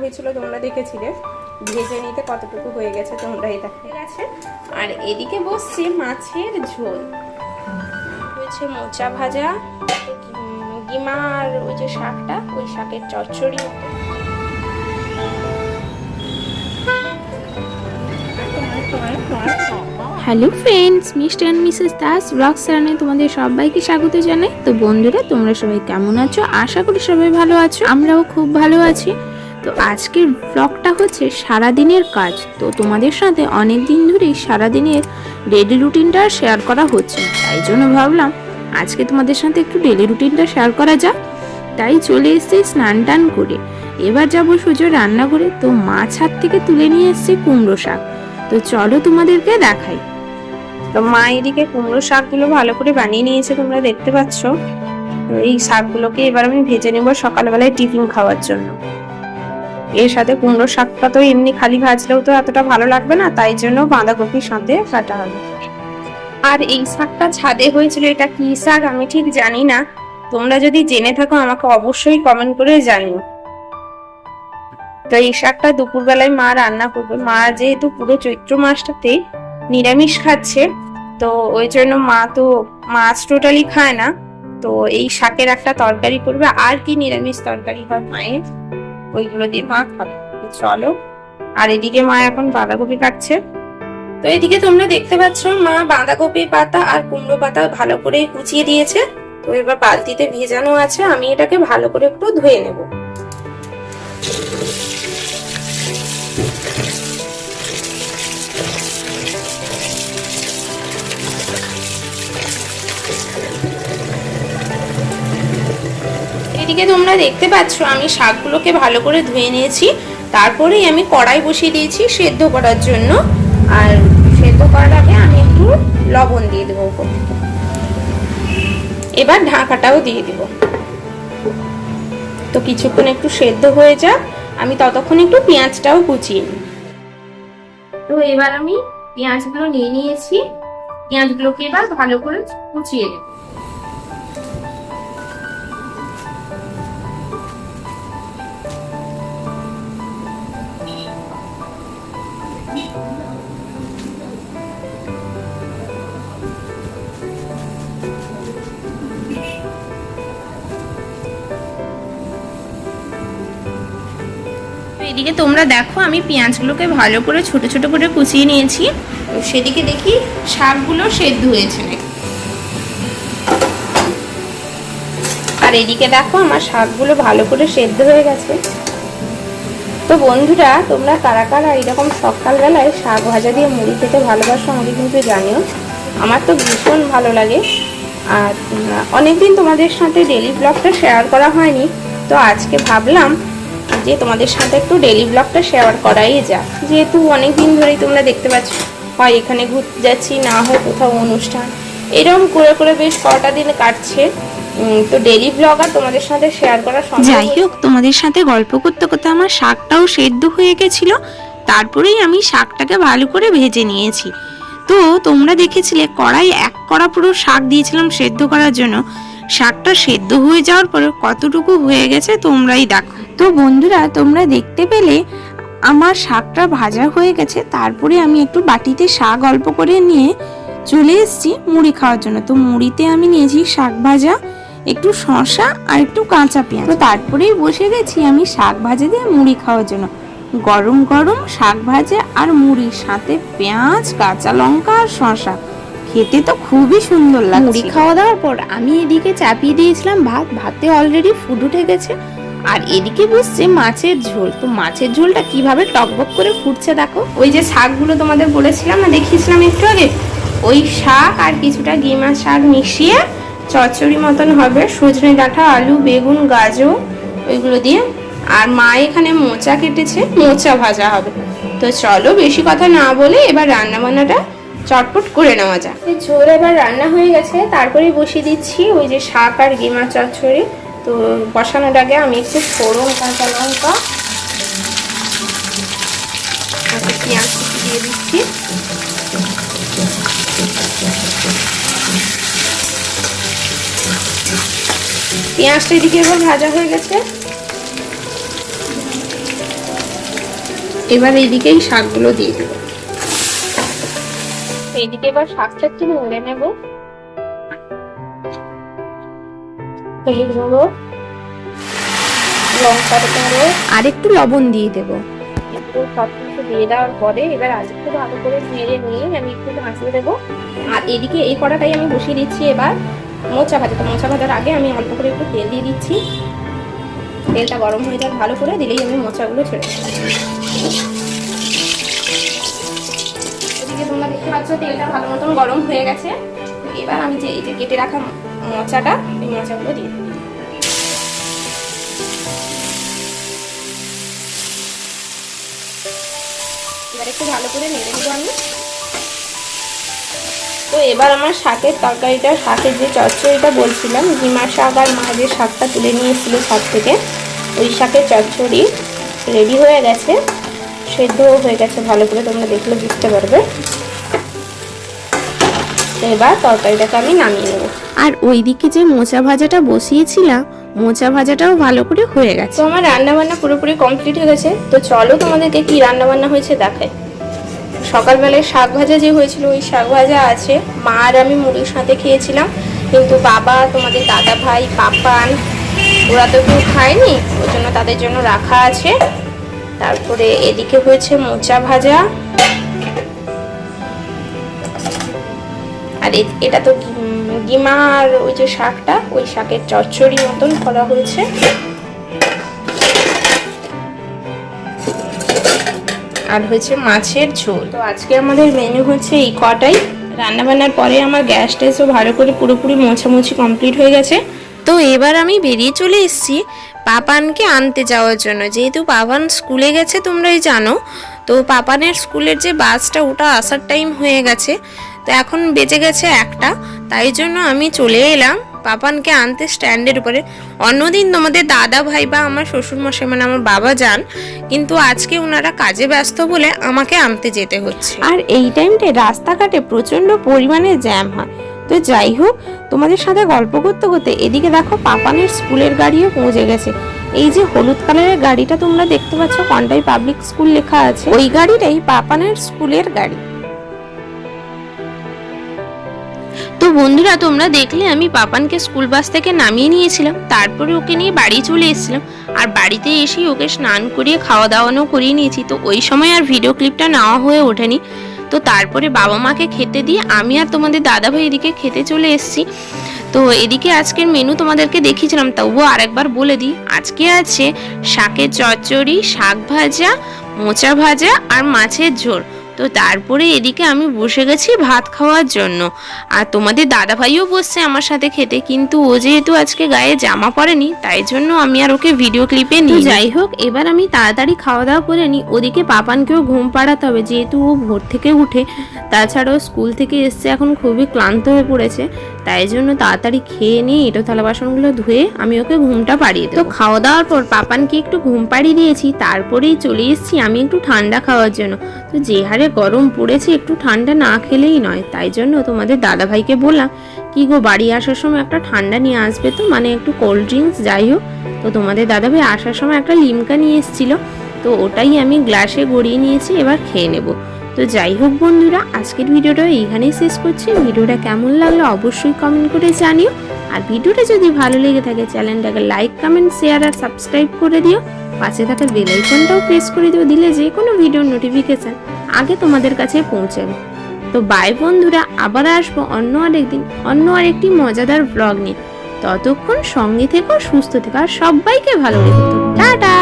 হয়েছিল তোমরা দেখেছিলে। ভেজে নিতে কতটুকু হয়ে গেছে তোমরা এটা ঠিক আছে আর এদিকে বসছে মাছের ঝোল। হয়েছে মোচা ভাজা গিমা আর ওই যে শাকটা, ওই শাকের চচ্চড়ি। Hello friends mister and Mrs Das blog চ্যানেলে তোমাদের সবাইকে স্বাগত জানাই। তো বন্ধুরা, তোমরা সবাই কেমন আছো? আশা করি সবাই ভালো আছো। আমরাও খুব ভালো আছি। তো আজকের ব্লগটা হচ্ছে সারাদিনের কাজ। তো তোমাদের সাথে অনেক দিন ধরেই সারাদিনের ডেলি রুটিনটা শেয়ার করা হচ্ছে। তাই জন্য ভাবলাম আজকে তোমাদের সাথে একটু ডেলি রুটিনটা শেয়ার করা যাক। তাই চলে এসেছি স্নান টান করে। এবার যাব সোজা রান্নাঘরে। তো মাছ হাত থেকে তুলে নিয়ে এসেছি কুমড়ো শাক। তো চলো তোমাদেরকে দেখাই। তো মা এদিকে কুমড়ো শাকগুলো ভালো করে বানিয়ে নিয়েছে, তোমরা দেখতে পাচ্ছ। এই শাকগুলোকে এবার আমি ভেজে নেব সকালবেলায় টিফিন খাওয়ার জন্য। এর সাথে কুমড়ো শাকটা তো এমনি খালি ভাজলেও তো এতটা ভালো লাগবে না, তাই জন্য বাঁধাকপির সাথে কাটা হবে। আর এই শাকটা ছাদে হয়েছিল, এটা কি শাক আমি ঠিক জানি না। তোমরা যদি জেনে থাকো, আমাকে অবশ্যই কমেন্ট করে জানিও। তো এই শাকটা দুপুরবেলায় মা রান্না করবে। মা যেহেতু পুরো চৈত্র মাসটাতে নিরামিষ খাচ্ছে, তো ওই জন্য মা তো মাছ টোটালি খায় না। তো এই শাকের একটা তরকারি করবে। আর কি নিরামিষ তরকারি হয় মায়ের? ওইগুলো দিয়ে মা খাবে। চলো। আর এদিকে মা এখন বাঁধাকপি কাটছে। তো এদিকে তোমরা দেখতে পাচ্ছ, মা বাঁধাকপি পাতা আর কুমড়ো পাতা ভালো করে কুচিয়ে দিয়েছে। তো এবার বালতিতে ভেজানো আছে, আমি এটাকে ভালো করে একটু ধুয়ে নেব। এদিকে তোমরা দেখতে পাচ্ছ, আমি শাকগুলোকে ভালো করে ধুয়ে নিয়েছি। তারপরেই আমি কড়াই বসিয়ে দিয়েছি সেদ্ধ করার জন্য। আর সেদ্ধ করার আগে আমি একটু লবণ দিয়ে দেবো এবার ঢাকাটাও দিয়ে দিব। তো কিছুক্ষণ একটু সেদ্ধ হয়ে যাক। আমি ততক্ষণ একটু পেঁয়াজটাও কুচিয়ে নিই। তো এবার আমি পেঁয়াজগুলো নিয়ে নিয়েছি। পেঁয়াজগুলোকে এবার ভালো করে কুচিয়ে নেব। এদিকে তোমরা দেখো, আমি পেঁয়াজগুলোকে ভালো করে ছোট ছোট করে কুচিয়ে নিয়েছি। সেদিকে দেখি শাকগুলো সেদ্ধ হয়েছে। আর এদিকে দেখো, আমার শাকগুলো ভালো করে সেদ্ধ হয়ে গেছে। তো বন্ধুরা, তোমরা কারা কারা এরকম সকালবেলায় শাক ভাজা দিয়ে মুড়ি খেতে ভালোবাসো আমাকে কিন্তু জানিও। আমার তো ভীষণ ভালো লাগে। আর অনেকদিন তোমাদের সাথে ডেলি ব্লগটা শেয়ার করা হয়নি। তো আজকে ভাবলাম যে তোমাদের সাথে একটু ডেলি ব্লগটা শেয়ার করাই যাক যেহেতু অনেক দিন ধরেই তোমরা দেখতে পাচ্ছ হয় এখানে ঘুরতে যাচ্ছি না হয় কোথাও অনুষ্ঠান। এরকম করে করে বেশ কটা দিন কাটছে। তো ডেলি ব্লগ আর তোমাদের সাথে শেয়ার করা সম্ভব যাই হোক তোমাদের সাথে গল্প করতে করতে আমার শাকটাও সেদ্ধ হয়ে গেছিল। তারপরেই আমি শাকটাকে ভালো করে ভেজে নিয়েছি। তো তোমরা দেখেছিলে কড়াই এক কড়া পুরো শাক দিয়েছিলাম সেদ্ধ করার জন্য। শাকটা সেদ্ধ হয়ে যাওয়ার পরে কতটুকু হয়ে গেছে তোমরাই দেখো। তো বন্ধুরা, তোমরা দেখতে পেলে আমার শাকটা ভাজা হয়ে গেছে, তারপরে আমি একটু বাটিতে শাক অল্প করে নিয়ে চলে এসেছি মুড়ি খাওয়ার জন্য। তো মুড়িতে আমি নিয়েছি শাক ভাজা, একটু শসা আর একটু কাঁচা পেঁয়াজ। তো তারপরেই বসে গেছি আমি শাক ভাজা দিয়ে মুড়ি খাওয়ার জন্য। গরম গরম শাক ভাজা আর মুড়ির সাথে পেঁয়াজ, কাঁচা লঙ্কা আর শসা। খেতে তো খুবই সুন্দর লাগে মুড়ি খাওয়া দাওয়ার পর আমি এদিকে চাপিয়ে দিয়েছিলাম ভাত, ভাতে অলরেডি ফুড উঠে গেছে। আর এদিকে বসছে মাছের ঝোল। তো মাছের ঝোলটা কীভাবে টকবক করে ফুটছে দেখো। ওই যে শাকগুলো তোমাদের বলেছিলাম না, দেখিয়েছিলাম একটু আগে? ওই শাক আর কিছুটা গিমা শাক মিশিয়ে চচ্চড়ি মতন হবে। সজনে ডাঁটা, আলু, বেগুন, গাজর, ওইগুলো দিয়ে। আর মা এখানে মোচা কেটেছে, মোচা ভাজা হবে। তো চলো বেশি কথা না বলে এবার রান্না বান্নাটা চটপট করে নেওয়া যাক। ঝোল এবার রান্না হয়ে গেছে তারপরে বসিয়ে দিচ্ছি ওই যে শাক আর গিমা চচ্চড়ি। তো বসানোর আগে আমি একটু ফোড়ন, কাঁচা লঙ্কা পেঁয়াজ দিয়ে দিচ্ছি। পেঁয়াজটা এদিকে এবার ভাজা হয়ে গেছে। এবার এইদিকে এই শাকগুলো দিয়ে দেবো। এইদিকে এবার শাকটা একটু নেড়ে নেব। হলুদ গুঁড়ো লঙ্কার গুঁড়ো আর একটু লবণ দিয়ে দেবো। একটু সব কিছু দিয়ে দেওয়ার পরে এবার আজ একটু ভালো করে নেড়ে নিয়ে আমি একটু ভাজিয়ে দেবো। আর এদিকে এই কড়াটাই আমি বসিয়ে দিচ্ছি এবার মোচা ভাজা। তো মোচা ভাজার আগে আমি অল্প করে একটু তেল দিয়ে দিচ্ছি। তেলটা গরম হয়ে যাক ভালো করে দিলেই আমি মোচাগুলো ছেড়ে দেবো। তোমরা দেখতে পাচ্ছ তেলটা ভালো মতন গরম হয়ে গেছে। এবার আমি যে এই যে কেটে রাখা মোচাটা, এই মোচাগুলো দিয়ে এবার একটু ভালো করে তো এবার আমার শাকের তরকারিটা, শাকের যে চচ্চড়িটা বলছিলাম শাক আর যে শাকটা তুলে ছাদ থেকে, ওই শাকের চচ্চড়ি রেডি হয়ে গেছে সেদ্ধ হয়ে গেছে, ভালো করে তোমরা দেখলে বুঝতে পারবে। এবার তরকারিটাকে আমি নামিয়ে নেব। আর ওইদিকে যে মোচা ভাজাটা বসিয়েছিলাম মোচা ভাজাটাও ভালো করে হয়ে গেছে। তো আমার রান্না বান্না পুরোপুরি কমপ্লিট হয়ে গেছে। তো চলো তোমাদেরকে কি রান্না বান্না হয়েছে দেখাই। সকালবেলায় শাক ভাজা যে হয়েছিল ওই শাক ভাজা আছে। মা আর আমি মুড়ির সাথে খেয়েছিলাম। কিন্তু বাবা তোমাদের দাদা ভাই পাপান ওরা তো কেউ খায়নি। ওই জন্য তাদের জন্য রাখা আছে। তারপরে এদিকে হয়েছে মোচা ভাজা। আর এটা তো গিমা আর ওই যে শাকটা, ওই শাকের চচ্চড়ি মতন করা হয়েছে। আর হয়েছে মাছের ঝোল। তো আজকে আমাদের মেনু হচ্ছে এই কটাই। রান্না বান্নার পরে আমার গ্যাস টেসও ভালো করে পুরোপুরি মোছামুছি কমপ্লিট হয়ে গেছে। তো এবার আমি বেরিয়ে চলে এসেছি পাপানকে আনতে যাওয়ার জন্য। যেহেতু পাপান স্কুলে গেছে, তোমরাই জানো। তো পাপানের স্কুলের যে বাসটা, ওটা আসার টাইম হয়ে গেছে। তো এখন বেজে গেছে একটা, তাই জন্য আমি চলে এলাম পাপানকে আনতে স্ট্যান্ডের উপরে। অন্যদিন তোমাদের দাদা ভাই বা আমার শ্বশুরমশাই মানে আমার বাবা যান, কিন্তু আজকে ওনারা কাজে ব্যস্ত বলে আমাকে আনতে যেতে হচ্ছে। আর এই টাইমটায় রাস্তাঘাটে প্রচণ্ড পরিমাণে জ্যাম হয়। তো যাই হোক, তোমাদের সাথে গল্প করতে করতে এদিকে দেখো পাপানের স্কুলের গাড়িও পৌঁছে গেছে। এই যে হলুদ কালারের গাড়িটা তোমরা দেখতে পাচ্ছ কন্টাই পাবলিক স্কুল লেখা আছে। ওই গাড়িটাই পাপানের স্কুলের গাড়ি। তো বন্ধুরা, তোমরা দেখলে আমি পাপানকে স্কুল বাস থেকে নামিয়ে নিয়েছিলাম। তারপরে ওকে নিয়ে বাড়ি চলে এসেছিলাম। আর বাড়িতে এসেই ওকে স্নান করিয়ে খাওয়া দাওয়ানো করিয়ে নিয়েছি। তো ওই সময় আর ভিডিও ক্লিপটা নেওয়া হয়ে ওঠেনি। তো তারপরে বাবা মাকে খেতে দিয়ে আমি আর তোমাদের দাদাভাই এদিকে খেতে চলে এসেছি। তো এদিকে আজকের মেনু তোমাদেরকে দেখিয়েছিলাম, তবুও আরেকবার বলে দিই। আজকে আছে শাকের চচ্চড়ি, শাক ভাজা, মোচা ভাজা আর মাছের ঝোল। তো তারপরে এদিকে আমি বসে গেছি ভাত খাওয়ার জন্য। আর তোমাদের দাদাভাইও বসছে আমার সাথে খেতে কিন্তু ও যেহেতু আজকে গায়ে জামা পরেনি তাই জন্য আমি আর ওকে ভিডিও ক্লিপে নিই যাই হোক এবার আমি তাড়াতাড়ি খাওয়া দাওয়া করে নিই। ওদিকে পাপানকেও ঘুম পাড়াতে হবে যেহেতু ও ভোর থেকে উঠে তাছাড়াও স্কুল থেকে এসছে এখন খুবই ক্লান্ত হয়ে পড়েছে। তাই জন্য তাড়াতাড়ি খেয়ে নিয়ে এটো থালা বাসনগুলো ধুয়ে আমি ওকে ঘুমটা পাড়িয়ে দেবো। তো খাওয়া দাওয়ার পর পাপানকে একটু ঘুম পাড়িয়ে দিয়েছি তারপরেই চলে এসেছি আমি একটু ঠান্ডা খাওয়ার জন্য। তো যে হারে গরম পড়েছে, একটু ঠান্ডা না খেলেই নয়। তাই জন্য তোমাদের দাদাভাইকে বললাম, কি গো, বাড়ি আসার সময় একটা ঠান্ডা নিয়ে আসবে তো? মানে একটু কোল্ড ড্রিঙ্কস যাই হোক। তো তোমাদের দাদাভাই আসার সময় একটা লিমকা নিয়ে এসেছিল। তো ওটাই আমি গ্লাসে গড়িয়ে নিয়েছি, এবার খেয়ে নেব। তো যাই হোক বন্ধুরা, আজকের ভিডিওটা এইখানেই শেষ করছি। ভিডিওটা কেমন লাগল অবশ্যই কমেন্ট করে জানিও। আর ভিডিওটা যদি ভালো লেগে থাকে, চ্যানেলটাকে লাইক কমেন্ট শেয়ার আর সাবস্ক্রাইব করে দিও। পাশে থাকা বেল আইকনটাও প্রেস করে দিও, দিলে যে কোনো ভিডিওর নোটিফিকেশান আগে তোমাদের কাছে পৌঁছাবে। তো বাই বন্ধুরা, আবার আসব অন্য আরেকদিন, অন্য আরেকটি মজাদার ব্লগ নিয়ে। ততক্ষণ সঙ্গে থেকো, সুস্থ থেকো, আর সবাইকে ভালো রেখে। টাটা!